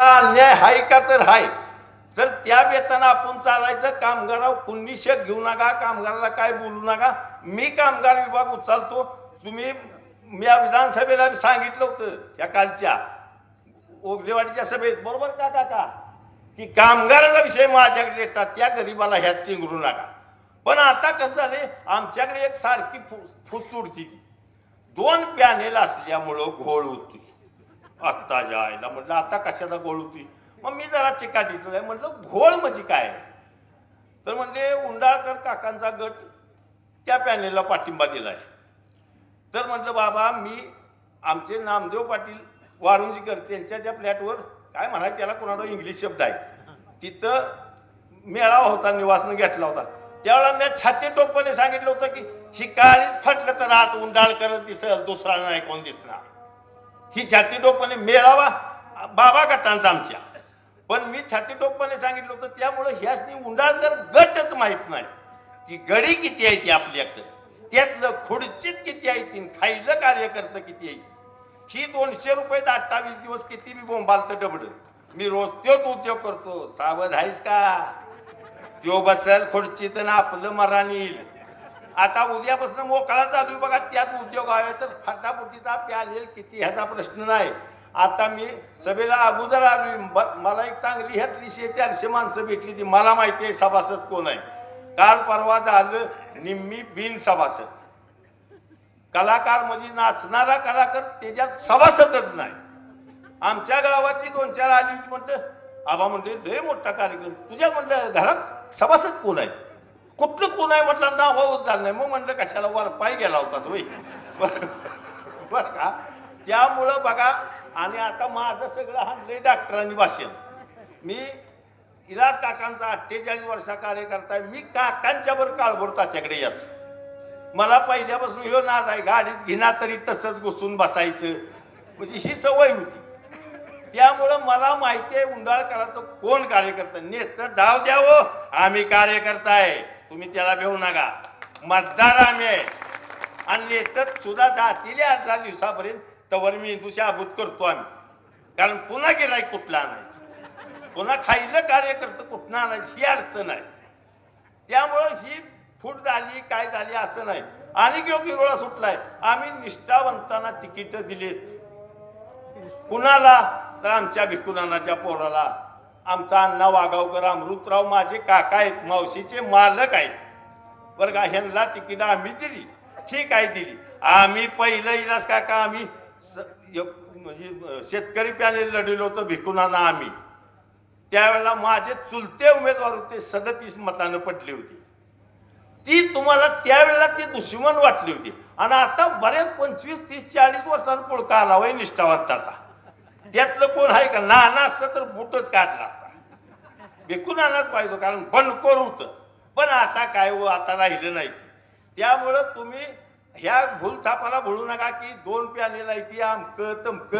अन्याय हाय का तर हाय. तर त्या वेतन आपण चालायचं कामगारावर कुणी शेक घेऊ नका कामगाराला काय बोलू नका. मी कामगार विभाग उचलतो. तुम्ही मी या विधानसभेला सांगितलं होतं त्या कालच्या ओगलेवाडीच्या सभेत. बरोबर का काका? की कामगाराचा विषय माझ्याकडे येतात त्या गरीबाला ह्यात चिंगरू नका. पण आता कसं झाले आमच्याकडे एक सारखी फुस फुस सुटती दोन पॅनेल असल्यामुळं घोळ होती आत्ताच्या आईला म्हटलं आता कशाचा घोळ होती? मग मी जरा चिकाटीचं आहे म्हटलं घोळ म्हणजे काय? तर म्हणजे उंडाळकर काकांचा गट त्या पॅनेलला पाठिंबा दिला आहे तर म्हटलं बाबा मी आमचे नामदेव पाटील वारुंजीकर त्यांच्या त्या फ्लॅटवर काय म्हणायचं त्याला कोणाला इंग्लिश शब्द आहे? तिथं मेळावा होता निवासनं घेतला होता. त्यावेळेला मी छाती टोपणे सांगितलं होतं की ही काळीच फाटलं तर आत उंडाळकर दिसल दुसरा नाही कोण दिसणार? ही छातीटोकपणे मेळावा बाबा गटांचा आमच्या. पण मी छातीटोकपणे सांगितलं होतं त्यामुळं ह्यासनी उंडाळकर गटच माहीत नाही. की गडी किती आहे ती आपल्याकडे? त्यातलं खुडचीत किती आहे ती? खायलं कार्यकर्तं किती आहे ती? ही दोनशे रुपयात अठ्ठावीस दिवस किती बी बोंबालतं डबड. मी रोज तोच उद्योग करतो. सावध आहेस का? त्यो बसल खुर्चीत ना आपलं मरण येईल. आता उद्यापासून मोकळा चालू आहे. बघा त्याच उद्योग आहे. तर फटाफुटीचा प्यालेल किती ह्याचा प्रश्न नाही. आता मी सभेला अगोदर आलो ब- मला एक चांगली ह्यातली चारशे माणसं भेटली ती. मला माहिती आहे सभासद कोण आहे. काल परवा झालं निम्मी बिन सभासद. कलाकार म्हणजे नाचणारा कलाकार त्याच्यात सभासदच नाही. आमच्या गावातली दोन चार आली म्हणतं आबा म्हणते लय मोठा कार्यक्रम. तुझ्या म्हणलं घरात सभासद कोण आहे? कुठलं कोण आहे म्हटलं? ना होत झालं नाही. मग म्हटलं कशाला वर पाय गेला होताच वय बरं का? त्यामुळं बघा आणि आता माझं सगळं हाणलंय डॉक्टरांनी भाषण. मी इलाज काकांचा अठ्ठेचाळीस वर्षा कार्यकर्ता आहे. मी काकांच्यावर काळ काळभोर तात्याकडे याच मला पहिल्यापासून ह्यो नाद आहे गाडीत घेणार तरी तसंच घुसून बसायचं. म्हणजे ही सवय होती. त्यामुळं मला माहिती आहे उंडाळकरांचं कोण कार्यकर्ता? नेतं जाऊ द्या हो आम्ही कार्यकर्ता आहे. तुम्ही त्याला भेऊ नका. मतदार आम्ही. आहे आणि नेतं सुद्धा जातील दहा दिवसापर्यंत तवर मी शाबूत करतो आम्ही. कारण पुन्हा गिराईक कुठला आणायचं? पुन्हा खायलं कार्यकर्तं कुठनं आणायचं? ही अडचण आहे. त्यामुळं ही फूट झाली काय झाली असं नाही. आणि किंवा किरोळा सुटलाय आम्ही निष्ठावंतांना तिकीट दिलीत. कुणाला? तर आमच्या भिकुनानाच्या पोराला. आमचा अण्णा वागावकर अमृतराव माझे काका आहेत मावशीचे मालक आहेत. बरं का ह्यांना तिकीट आम्ही दिली. ठीक आहे दिली. आम्ही पहिलं इलाज काका आम्ही स- य- म्हणजे शेतकरी पॅनेल लढलो होतो भिकुनाना आम्ही. त्यावेळेला माझे चुलते उमेदवार होते सदतीस मतानं पटली होती. ती तुम्हाला त्यावेळेला ती दुश्मन वाटली होती. आणि आता बरेच पंचवीस तीस चाळीस वर्षांनी पुळका आला वय निष्ठावंताचा. त्यातलं कोण आहे का नाना असतं तर बुटच काढला असता. बेकून आणाच पाहिजे कारण बंडकोर होतं. पण आता काय हो आता राहिलं नाही ते. त्यामुळं तुम्ही ह्या भूलथापाला भुलू नका की दोन प्याने आहे आमक तमक.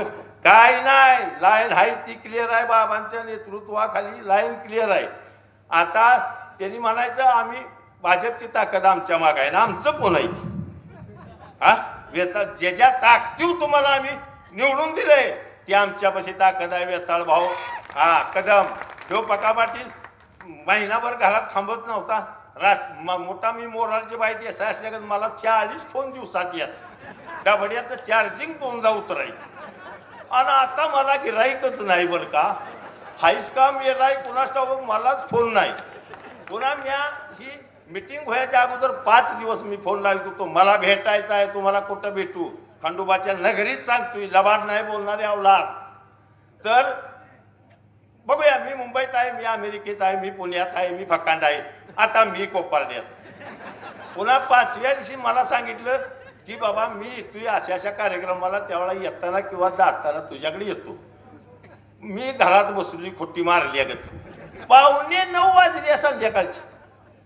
काय नाही लाईन आहे ती क्लिअर आहे बाबांच्या नेतृत्वाखाली लाईन क्लिअर आहे. आता त्यांनी म्हणायचं आम्ही भाजपची ताकद आमच्या माग आहे ना आमचं कोण आहे ती? हा? वेताळ ज्याच्या ताकदीव तुम्हाला आम्ही निवडून दिलंय. ती आमच्यापाशी ताकद वेताळ भाऊ. हा कदम. ह्यो पका पाटील. महिनाभर घरात थांबत नव्हता. रात म- मोठा मी मोरारची बाई असं असल्या मला चाळीस फोन दिवसात याच डबड्याचं चार्जिंग दोनदा उतरायचं. आणि आता मला गिराईकच नाही बरं का. हाईस का मेलाय कुणास ठाऊक मलाच फोन नाही. पुन्हा म्या ही मिटिंग व्हायच्या अगोदर पाच दिवस मी फोन लावत होतो मला भेटायचा आहे तुम्हाला कुठं भेटू? खंडोबाच्या नगरीत सांगतोय लबाड नाही बोलणारे अवलाद. तर बघूया मी मुंबईत आहे मी अमेरिकेत आहे मी पुण्यात आहे मी फकांड आहे. आता मी कोपारड्यात. पुन्हा पाचव्या दिवशी मला सांगितलं की बाबा मी येतोय अशा अशा कार्यक्रमाला त्यावेळेला येताना किंवा जाताना तुझ्याकडे येतो. मी घरात बसली खोटी मारली अगत पाहुणे नऊ वाजले संध्याकाळची.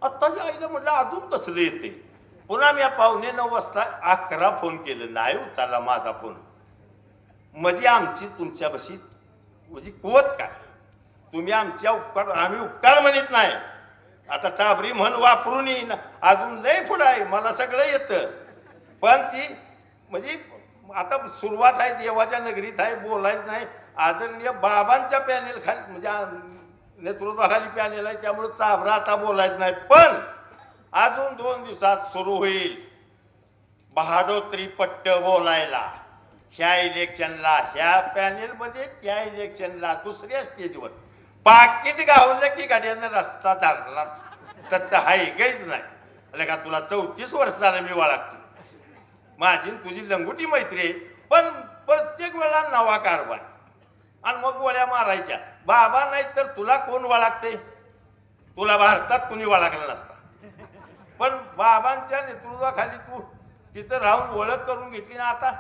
आत्ताच्या आईला म्हटलं अजून कसं येते पुन्हा मी पावणे नऊ वाजता अकरा फोन केलं. नाही उचलला माझा फोन. म्हणजे आमची तुमच्यापाशी म्हणजे कुवत काय? तुम्ही आमच्या उपकार आम्ही उपकार म्हणत नाही. आता चाबरी म्हण वापरून येईन. अजून लय पुढं आहे. मला सगळं येतं. पण ती म्हणजे आता सुरुवात आहे. देवाच्या नगरीत आहे. बोलायचं नाही. आदरणीय बाबांच्या पॅनेल खाली म्हणजे नेतृत्वाखाली पॅनेल आहे. त्यामुळे चाबरा आता बोलायचं नाही. पण अजून दोन दिवसात सुरू होईल. बहाडोत्री पट्ट बोलायला. ह्या इलेक्शनला ह्या पॅनेलमध्ये त्या इलेक्शनला दुसऱ्या स्टेजवर पाकिट गावलं की गाड्यानं रस्ता धरलाच. तर हाय गैच नाही. अरे का तुला चौतीस वर्षाला मी वाळगतो माझी तुझी लंगुटी मैत्री आहे. पण प्रत्येक वेळा नवा कारभार. आणि मग गोळ्या मारायच्या. बाबा नाही तर तुला कोण वळागते तुला भारतात कुणी वळागला नसतं. पण बाबांच्या नेतृत्वाखाली तू तिथं राहून ओळख करून घेतली ना आता?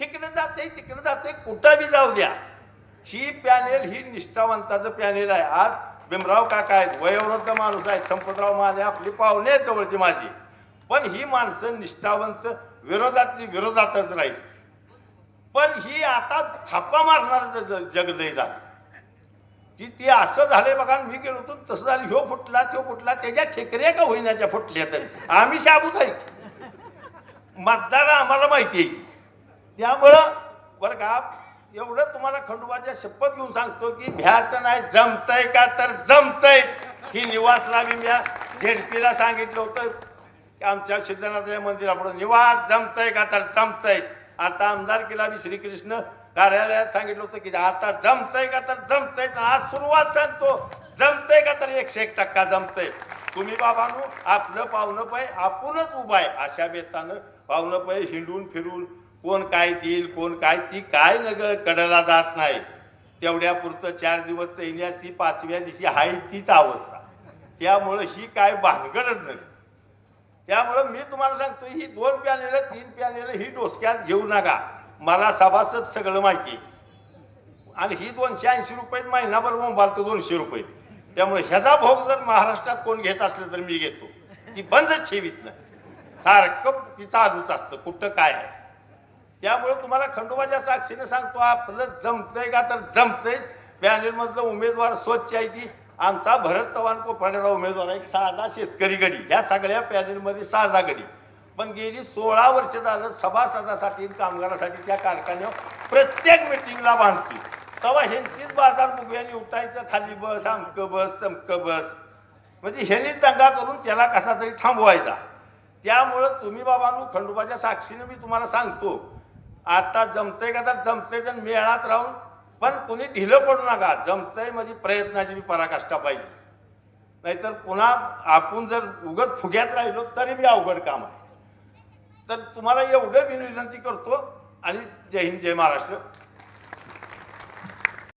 इकडे जाते तिकडे जाते कुठं बी जाऊ द्या. ही पॅनेल ही निष्ठावंताचं पॅनेल आहे. आज भीमराव काका आहेत वयोवृद्ध माणूस आहेत संपतराव माने आपली पाहुणे आहेत जवळची माझी. पण ही माणसं निष्ठावंत विरोधातली विरोधातच राहील. पण ही आता थापा मारणार जग नाही झालं की ते असं झालंय बघा मी गेलो होतो तसं झालं ह्यो फुटला तो फुटला त्याच्या ठेकऱ्या का होईनाच्या फुटल्या तर? आम्ही शाबूत आहे. मतदार आम्हाला माहिती आहे. त्यामुळं बरं का एवढं तुम्हाला खंडोबाच्या शपथ घेऊन सांगतो की भ्याचं नाही जमतंय का तर जमतंयच ही निवासला मी म्या. झेडपीला सांगितलं होतं की आमच्या सिद्धनाथच्या मंदिरापुढे निवास जमतंय का तर जमतंयच आता आमदारकीला मी श्रीकृष्ण कार्यालयात सांगितलं होतं की आता जमतंय का तर जमतंयच आज सुरुवात सांगतो. जमतंय का तर एकशे एक टक्का जमतंय. तुम्ही बाबांनो आपलं पाहुणं पाय आपणच उभा आहे अशा बेतानं पाहुणं पाय हिंडून फिरून कोण काय देईल कोण काय ती काय नग कडला जात नाही. तेवढ्या पुरतं चार दिवस चैन्यास ती पाचव्या दिवशी हाय तीच अवस्था. त्यामुळं ही काय भानगडच नाही. त्यामुळं मी तुम्हाला सांगतो ही दोन प्यानेलं तीन प्यानेलं ही डोसक्यात घेऊ नका. मला सभासद सगळं माहिती आहे. आणि ही दोनशे ऐंशी रुपये महिनाभर मोबाईल दोनशे रुपये. त्यामुळे ह्याचा भोग जर महाराष्ट्रात कोण घेत असलं तर मी घेतो. ती बंदच ठेवीत नाही. सारखं ती चालूच असतं कुठं काय. आहे त्यामुळे तुम्हाला खंडोबाच्या साक्षीने सांगतो आपलं जमतंय का तर जमतंयच. पॅनेलमधलं उमेदवार स्वच्छ आहे ती. आमचा भरत चव्हाण कोपराण्याचा उमेदवार आहे एक साधा शेतकरी गडी. ह्या सगळ्या पॅनेलमध्ये साधा गडी. पण गेली सोळा वर्ष झालं सभासदासाठी कामगारासाठी त्या कारखान्यावर प्रत्येक मिटिंगला बांधतो तेव्हा ह्यांचीच बाजार बुगव्याने उठायचं खाली बस आमकं बस चमकं बस. म्हणजे ह्यांनीच दंगा करून त्याला कसा तरी थांबवायचा. त्यामुळं तुम्ही बाबांनो खंडोबाच्या साक्षीनं मी तुम्हाला सांगतो आता जमतंय का तर जमतंय जण मेळात राहून पण कुणी ढिलं पडू नका. जमतंय म्हणजे प्रयत्नाची मी पराकाष्ठा पाहिजे. नाहीतर पुन्हा आपण जर उगच फुग्यात राहिलो तरी मी अवघड काम आहे. तर तुम्हाला एवढं मी विनंती करतो आणि जय हिंद जय महाराष्ट्र.